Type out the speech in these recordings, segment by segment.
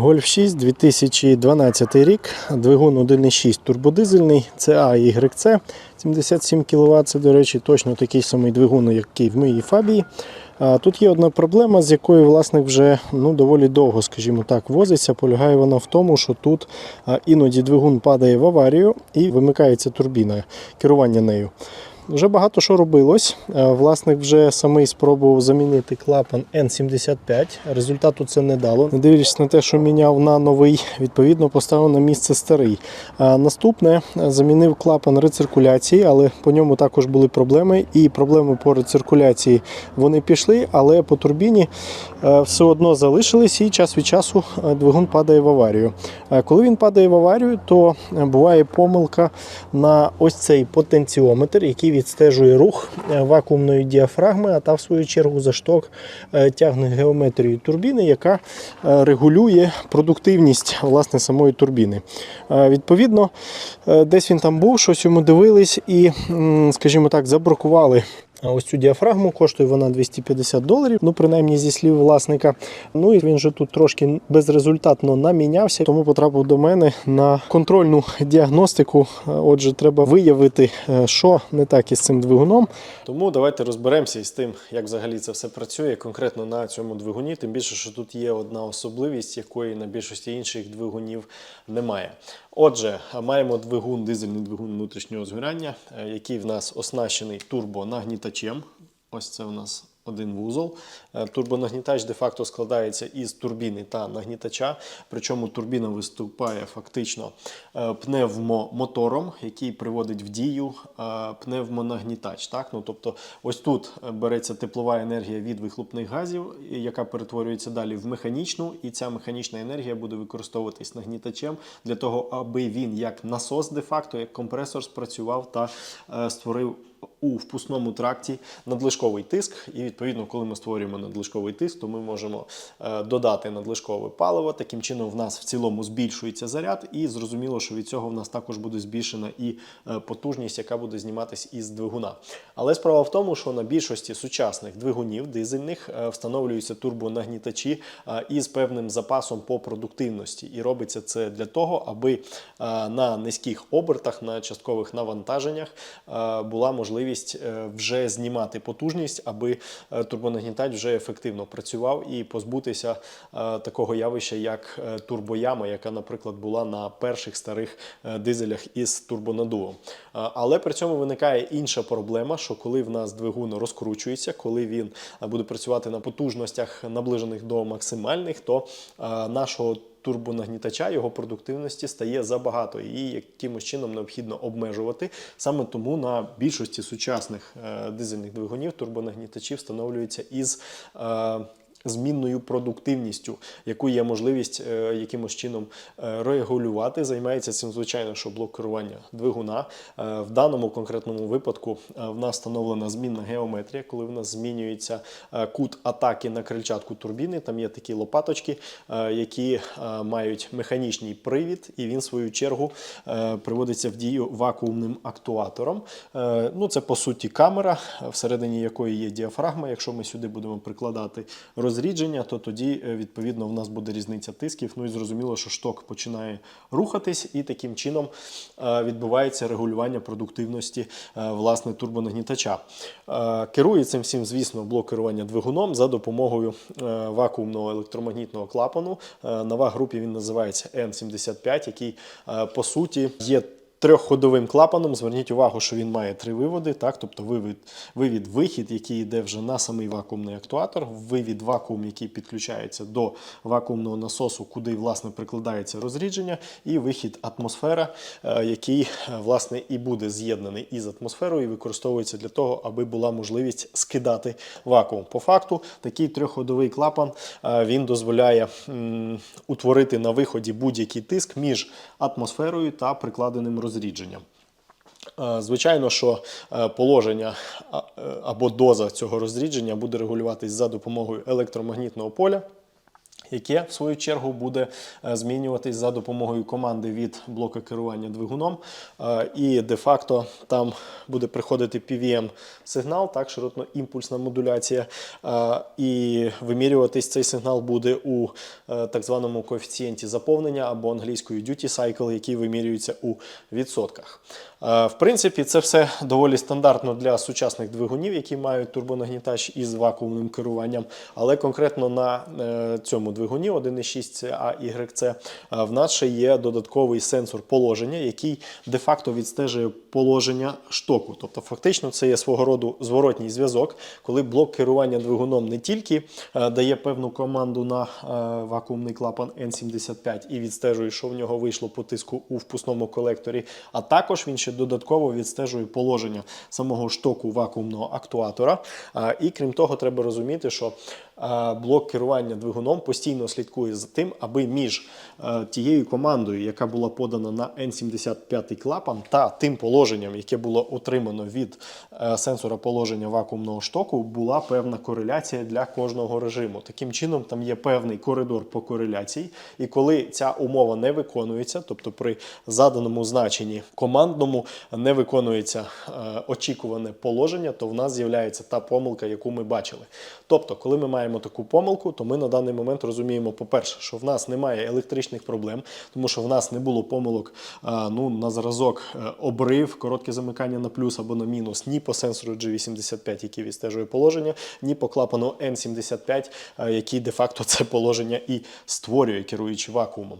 Гольф 6 2012 рік, двигун 1.6 турбодизельний, це AYC, 77 кВт. Це, до речі, точно такий самий двигун, який в моїй фабії. Тут є одна проблема, з якою власник вже ну, доволі довго, скажімо так, возиться. Полягає вона в тому, що тут іноді двигун падає в аварію і вимикається турбіна керування нею. Вже багато що робилось. Е, Власник вже самий спробував замінити клапан N75. Результату це не дало. Не дивлячись на те, що міняв на новий, відповідно поставив на місце старий. Наступне е, замінив клапан рециркуляції, але по ньому також були проблеми. І проблеми по рециркуляції вони пішли, але по турбіні е, все одно залишились і час від часу е, двигун падає в аварію. Е, Коли він падає в аварію, то е, буває помилка на ось цей потенціометр, який відстежує рух е, вакуумної діафрагми, а та в свою чергу за шток е, тягне геометрію турбіни, яка е, регулює продуктивність власне самої турбіни. Відповідно, десь він там був, щось йому дивились і, скажімо так, забракували. Ось цю діафрагму коштує вона 250 доларів, ну принаймні зі слів власника. Ну і він же тут трошки безрезультатно намінявся, тому потрапив до мене на контрольну діагностику. Отже, треба виявити, е, що не так із цим двигуном. Тому давайте розберемося із тим, як взагалі це все працює конкретно на цьому двигуні. Тим більше, що тут є одна особливість, якої на більшості інших двигунів немає. Отже, маємо двигун, дизельний двигун внутрішнього згоряння, е, який в нас оснащений турбонагнітачем. Ось це у нас один вузол. Е, Турбонагнітач де-факто складається із турбіни та нагнітача. Причому турбіна виступає фактично е, пневмомотором, який приводить в дію е, пневмонагнітач. Так? Ну, тобто, ось тут береться теплова енергія від вихлопних газів, яка перетворюється далі в механічну, і ця механічна енергія буде використовуватись нагнітачем для того, аби він як насос де-факто, як компресор спрацював та створив у впускному тракті надлишковий тиск. І відповідно, коли ми створюємо надлишковий тиск, то ми можемо е, додати надлишкове паливо. Таким чином, в нас в цілому збільшується заряд, і зрозуміло, що від цього в нас також буде збільшена і е, потужність, яка буде зніматись із двигуна. Але справа в тому, що на більшості сучасних двигунів дизельних е, встановлюються турбонагнітачі із певним запасом по продуктивності, і робиться це для того, аби на низьких обертах, на часткових навантаженнях була можливість е, вже знімати потужність, аби е, турбонагнітач вже ефективно працював і позбутися е, такого явища, як турбояма, яка, наприклад, була на перших старих дизелях із турбонадувом. Але при цьому виникає інша проблема, що коли в нас двигун розкручується, коли він буде працювати на потужностях наближених до максимальних, то нашого турбонагнітача його продуктивності стає забагато, і якимось чином необхідно обмежувати. Саме тому на більшості сучасних е, дизельних двигунів турбонагнітачі встановлюються із е, змінною продуктивністю, яку є можливість е, якимось чином е, регулювати. Займається цим, звичайно, що блок керування двигуна. Е, в даному конкретному випадку в нас встановлена змінна геометрія, коли в нас змінюється кут атаки на крильчатку турбіни. Там є такі лопаточки, які мають механічний привід, і він, в свою чергу, приводиться в дію вакуумним актуатором. Ну, це по суті камера, всередині якої є діафрагма. Якщо ми сюди будемо прикладати розрідження, то тоді е, відповідно в нас буде різниця тисків. Ну і зрозуміло, що шток починає рухатись, і таким чином е, відбувається регулювання продуктивності е, власне турбонагнітача. Керує цим всім, звісно, блок керування двигуном за допомогою вакуумного електромагнітного клапану. На ваг-групі він називається N75, який по суті є трьохходовим клапаном. Зверніть увагу, що він має три виводи, так? тобто вивід, вивід вихід, який йде вже на самий вакуумний актуатор, вивід вакуум, який підключається до вакуумного насосу, куди власне прикладається розрідження, і вихід атмосфера, е, який е, власне і буде з'єднаний із атмосферою і використовується для того, аби була можливість скидати вакуум. По факту, такий трьохходовий клапан е, він дозволяє м, утворити на виході будь-який тиск між атмосферою та прикладеним розрідженням. Е, Звичайно, що е, положення е, або доза цього розрідження буде регулюватись за допомогою електромагнітного поля. Яке в свою чергу буде е, змінюватись за допомогою команди від блоку керування двигуном. Е, І де-факто там буде приходити PVM-сигнал, так, широтно-імпульсна модуляція. Е, І вимірюватись цей сигнал буде у так званому коефіцієнті заповнення або англійською duty cycle, який вимірюється у відсотках. В принципі, це все доволі стандартно для сучасних двигунів, які мають турбонагнітач із вакуумним керуванням. Але конкретно на цьому двигуні 1.6 AYC в нас ще є додатковий сенсор положення, який де-факто відстежує положення штоку. Тобто, фактично, це є свого роду зворотній зв'язок, коли блок керування двигуном не тільки е, дає певну команду на е, вакуумний клапан N75 і відстежує, що в нього вийшло по тиску у впускному колекторі, а також він ще додатково відстежує положення самого штоку вакуумного актуатора. Е, І крім того, треба розуміти, що блок керування двигуном постійно слідкує за тим, аби між е, тією командою, яка була подана на N75 клапан, та тим положенням, яке було отримано від е, сенсора положення вакуумного штоку, була певна кореляція для кожного режиму. Таким чином, там є певний коридор по кореляції, і коли ця умова не виконується, тобто при заданому значенні командному не виконується е, очікуване положення, то в нас з'являється та помилка, яку ми бачили. Тобто, коли ми маємо таку помилку, то ми на даний момент розуміємо, по-перше, що в нас немає електричних проблем, тому що в нас не було помилок е, ну, на зразок е, обрив, коротке замикання на плюс або на мінус, ні по сенсору G85, який відстежує положення, ні по клапану N75, е, який де-факто це положення і створює, керуючи вакуумом.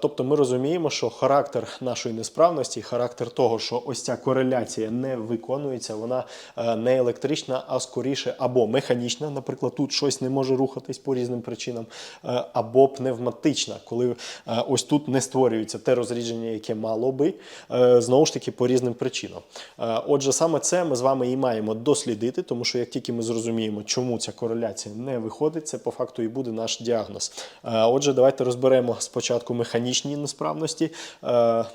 Тобто ми розуміємо, що характер нашої несправності, характер того, що ось ця кореляція не виконується, вона не електрична, а скоріше або механічна, наприклад, тут щось не може рухатись по різним причинам, е, або пневматична, коли е, ось тут не створюється те розрідження, яке мало би, е, знову ж таки по різним причинам. Отже, саме це ми з вами і маємо дослідити, тому що як тільки ми зрозуміємо, чому ця кореляція не виходить, це по факту і буде наш діагноз. Отже, давайте розберемо спочатку механічні несправності.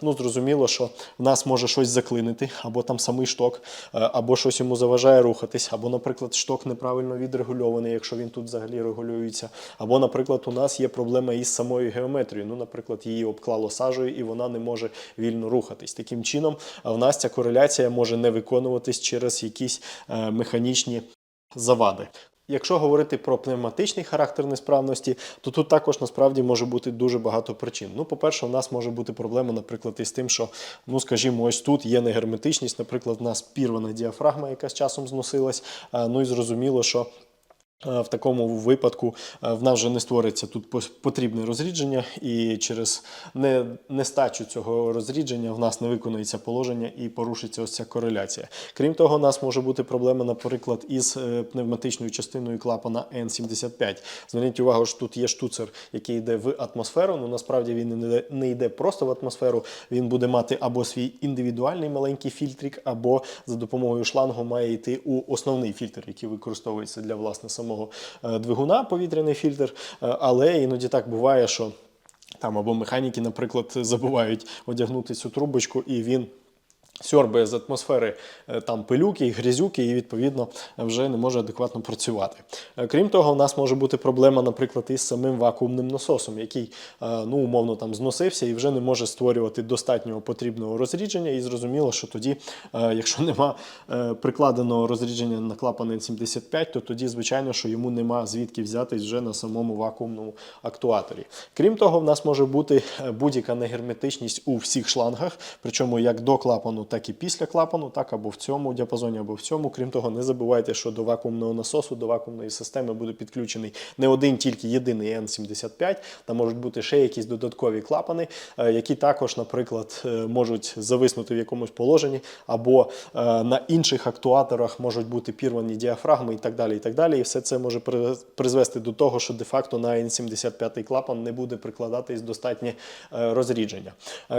Ну, зрозуміло, що в нас може щось заклинити, або там самий шток, або щось йому заважає рухатись, або, наприклад, шток неправильно відрегульований, якщо він тут взагалі регулюється. Або, наприклад, у нас є проблема із самою геометрією. Ну, наприклад, її обклало сажею і вона не може вільно рухатись. Таким чином, в нас ця кореляція може не виконуватись через якісь е, механічні завади. Якщо говорити про пневматичний характер несправності, то тут також насправді може бути дуже багато причин. Ну, по-перше, у нас може бути проблема, наприклад, із тим, що, ну скажімо, ось тут є негерметичність, наприклад, в нас пірвана діафрагма, яка з часом зносилась. Е, Ну і зрозуміло, що В такому випадку е, в нас вже не створиться тут потрібне розрідження, і через не- нестачу цього розрідження в нас не виконується положення і порушиться ось ця кореляція. Крім того, у нас може бути проблема, наприклад, із е, пневматичною частиною клапана N75. Зверніть увагу, що тут є штуцер, який йде в атмосферу. Ну насправді він не йде просто в атмосферу. Він буде мати або свій індивідуальний маленький фільтрик, або за допомогою шлангу має йти у основний фільтр, який використовується для власне самого е, двигуна, повітряний фільтр. Е, Але іноді так буває, що там або механіки, наприклад, забувають одягнути цю трубочку, і він. Сьорбає з атмосфери е, там пилюки, грязюки, і відповідно вже не може адекватно працювати. Е, Крім того, у нас може бути проблема, наприклад, із самим вакуумним насосом, який е, ну умовно там зносився і вже не може створювати достатнього потрібного розрідження. І зрозуміло, що тоді, якщо нема прикладеного розрідження на клапан N75, то тоді, звичайно, що йому нема звідки взятись вже на самому вакуумному актуаторі. Крім того, в нас може бути будь-яка негерметичність у всіх шлангах, причому як до клапану, так і після клапану, так або в цьому діапазоні, або в цьому. Крім того, не забувайте, що до вакуумного насосу, до вакуумної системи буде підключений не один тільки єдиний N75, там можуть бути ще якісь додаткові клапани, е, які також, наприклад, е, можуть зависнути в якомусь положенні, або е, на інших актуаторах можуть бути пірвані діафрагми і так далі. І так далі. І все це може призвести до того, що де-факто на N75 клапан не буде прикладатись достатнє розрідження.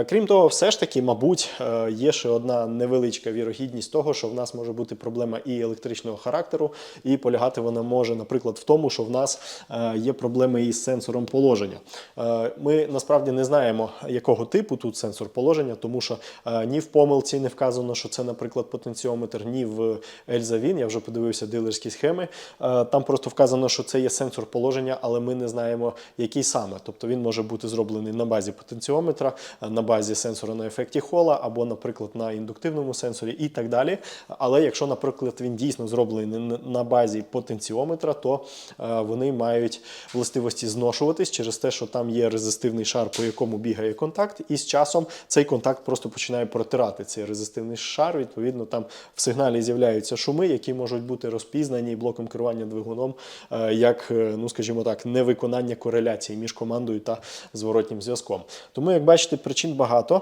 Крім того, все ж таки, мабуть, є ще одна невеличка вірогідність того, що в нас може бути проблема і електричного характеру, і полягати вона може, наприклад, в тому, що в нас е, є проблеми із сенсором положення. Е, Ми насправді не знаємо, якого типу тут сенсор положення, тому що е, ні в помилці не вказано, що це, наприклад, потенціометр, ні в Ельзавін. Я вже подивився дилерські схеми. Там просто вказано, що це є сенсор положення, але ми не знаємо, який саме. Тобто він може бути зроблений на базі потенціометра, на базі сенсора на ефекті хола, або, наприклад, на індуктивному сенсорі і так далі. Але якщо, наприклад, він дійсно зроблений на- на базі потенціометра, то е, вони мають властивості зношуватись через те, що там є резистивний шар, по якому бігає контакт, і з часом цей контакт просто починає протирати цей резистивний шар. Відповідно, там в сигналі з'являються шуми, які можуть бути розпізнані блоком керування двигуном, е, як, е, ну скажімо так, невиконання кореляції між командою та зворотнім зв'язком. Тому, як бачите, причин багато.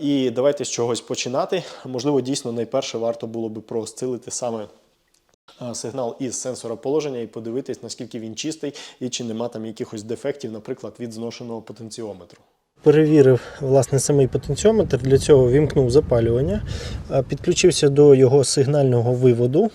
І давайте з чогось починати. Можливо, дійсно найперше варто було би проосцилити саме е, сигнал із сенсора положення і подивитись, наскільки він чистий і чи нема там якихось дефектів, наприклад, від зношеного потенціометру. Перевірив власне самий потенціометр. Для цього вімкнув запалювання, е, підключився до його сигнального виводу.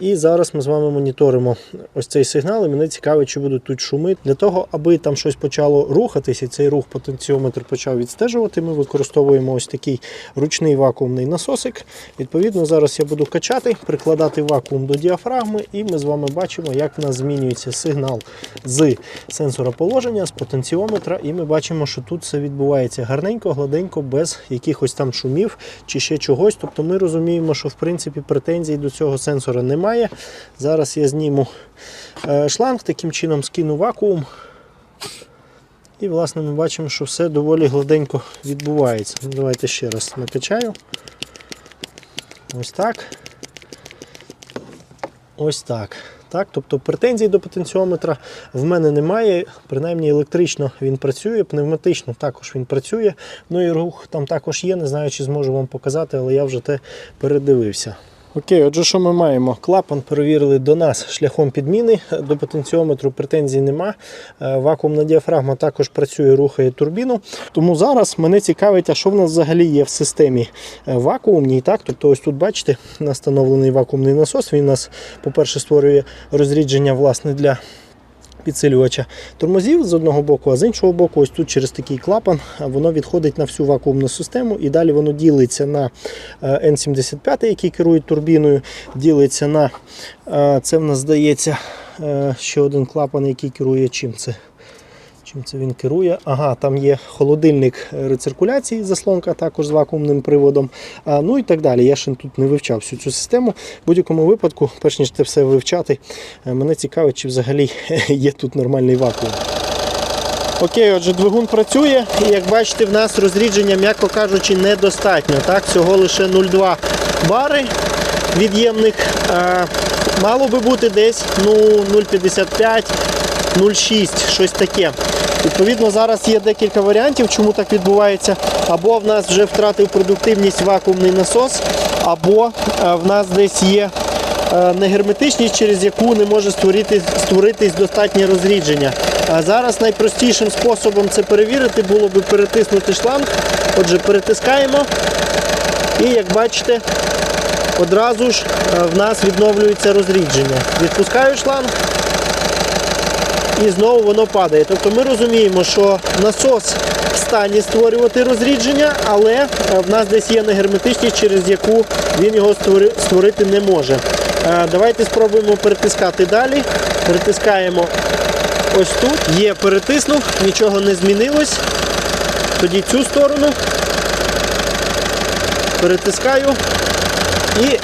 І зараз ми з вами моніторимо ось цей сигнал. І мене цікавить, чи будуть тут шуми. Для того, аби там щось почало рухатись, і цей рух потенціометр почав відстежувати. Ми використовуємо ось такий ручний вакуумний насосик. Відповідно, зараз я буду качати, прикладати вакуум до діафрагми, і ми з вами бачимо, як в нас змінюється сигнал з сенсора положення, з потенціометра. І ми бачимо, що тут все відбувається гарненько, гладенько, без якихось там шумів чи ще чогось. Тобто ми розуміємо, що в принципі претензій до цього сенсора немає. Зараз я зніму е, шланг, таким чином скину вакуум. І, власне, ми бачимо, що все доволі гладенько відбувається. Ну, Давайте ще раз накачаю. Ось так. Ось так. Так, тобто претензій до потенціометра в мене немає, принаймні електрично він працює, пневматично також він працює. Ну і рух там також є, не знаю, чи зможу вам показати, але я вже те передивився. Окей, отже, що ми маємо? Клапан перевірили до нас шляхом підміни. До потенціометру претензій нема. Е, Вакуумна діафрагма також працює, рухає турбіну. Тому зараз мене цікавить, а що в нас взагалі є в системі е, вакуумній. Так? Тобто, ось тут бачите, настановлений вакуумний насос. Він у нас, по-перше, створює розрідження власне для підсилювача тормозів з одного боку, а з іншого боку, ось тут через такий клапан воно відходить на всю вакуумну систему і далі воно ділиться на е, N75, який керує турбіною, ділиться на е, це в нас здається е, ще один клапан, який керує чим це. Чим це він керує? Ага, там є холодильник рециркуляції, заслонка також з вакуумним приводом. А, ну і так далі. Я ще тут не вивчав всю цю систему. В будь-якому випадку, перш ніж це все вивчати, е, мене цікавить, чи взагалі є тут нормальний вакуум. Окей, отже, двигун працює, і як бачите, в нас розрідження, м'яко кажучи, недостатньо. Так, всього лише 0,2 бари від'ємних. А, мало би бути десь ну, 0,55, 0,6, щось таке. Відповідно, зараз є декілька варіантів, чому так відбувається. Або в нас вже втратив продуктивність вакуумний насос, або е, в нас десь є е, негерметичність, через яку не може створити, створитись достатнє розрідження. А зараз найпростішим способом це перевірити було би перетиснути шланг. Отже, перетискаємо. І як бачите, одразу ж е, в нас відновлюється розрідження. Відпускаю шланг і знову воно падає. Тобто ми розуміємо, що насос в стані створювати розрідження, але е, в нас десь є негерметичність, через яку він його створити не може. Е, Давайте спробуємо перетискати далі. Перетискаємо ось тут. Є, перетиснув, нічого не змінилось. Тоді цю сторону. Перетискаю і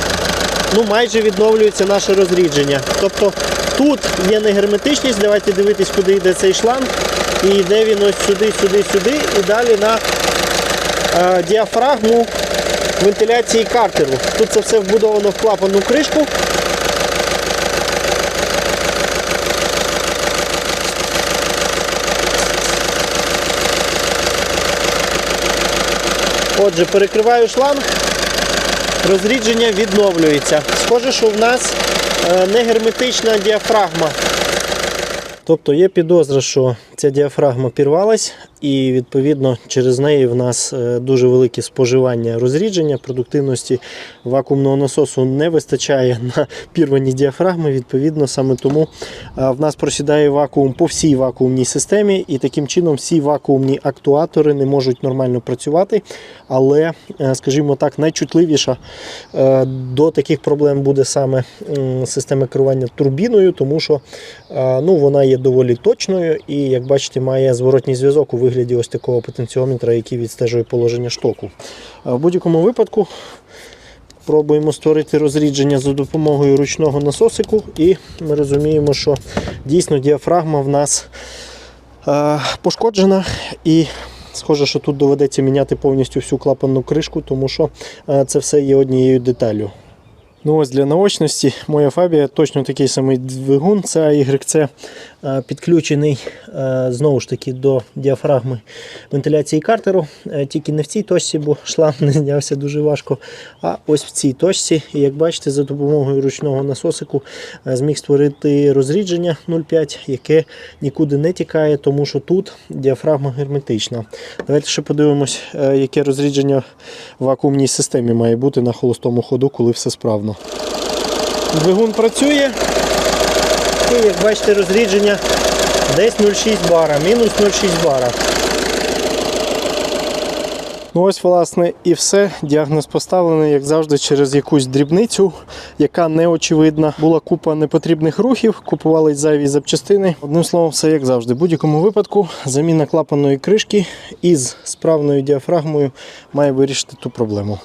ну, майже відновлюється наше розрідження. Тобто тут є негерметичність, давайте дивитись, куди йде цей шланг. І йде він ось сюди, сюди, сюди, і далі на е, діафрагму вентиляції картеру. Тут це все вбудовано в клапанну кришку. Отже, перекриваю шланг, розрідження відновлюється. Схоже, що в нас е, не герметична діафрагма. Тобто є підозра, що ця діафрагма пірвалась, і відповідно через неї в нас е, дуже велике споживання розрідження продуктивності вакуумного насосу не вистачає на пірвані діафрагми. Відповідно, саме тому е, в нас просідає вакуум по всій вакуумній системі, і таким чином всі вакуумні актуатори не можуть нормально працювати. Але, е, скажімо так, найчутливіша до таких проблем буде саме система керування турбіною, тому що ну, вона є доволі точною і, як бачите, має зворотній зв'язок у вигляді ось такого потенціометра, який відстежує положення штоку. В будь-якому випадку пробуємо створити розрідження за допомогою ручного насосику, і ми розуміємо, що дійсно діафрагма в нас е, пошкоджена і. Схоже, що тут доведеться міняти повністю всю клапанну кришку, тому що е, це все є однією деталлю. Ну ось для наочності моя фабія точно такий самий двигун. Це AYC е, підключений е, знову ж таки до діафрагми вентиляції картеру. Е, Тільки не в цій точці, бо шланг не знявся дуже важко. А ось в цій точці. І як бачите, за допомогою ручного насосику е, зміг створити розрідження 0,5, яке нікуди не тікає, тому що тут діафрагма герметична. Давайте ще подивимось, е, яке розрідження в вакуумній системі має бути на холостому ходу, коли все справно. Двигун працює. І як бачите, розрідження десь 0,6 бара, мінус 0,6 бара. Ну ось, власне, і все. Діагноз поставлений, як завжди, через якусь дрібницю, яка не очевидна. Була купа непотрібних рухів, купували зайві запчастини. Одним словом, все як завжди. В будь-якому випадку заміна клапанної кришки із справною діафрагмою має вирішити ту проблему.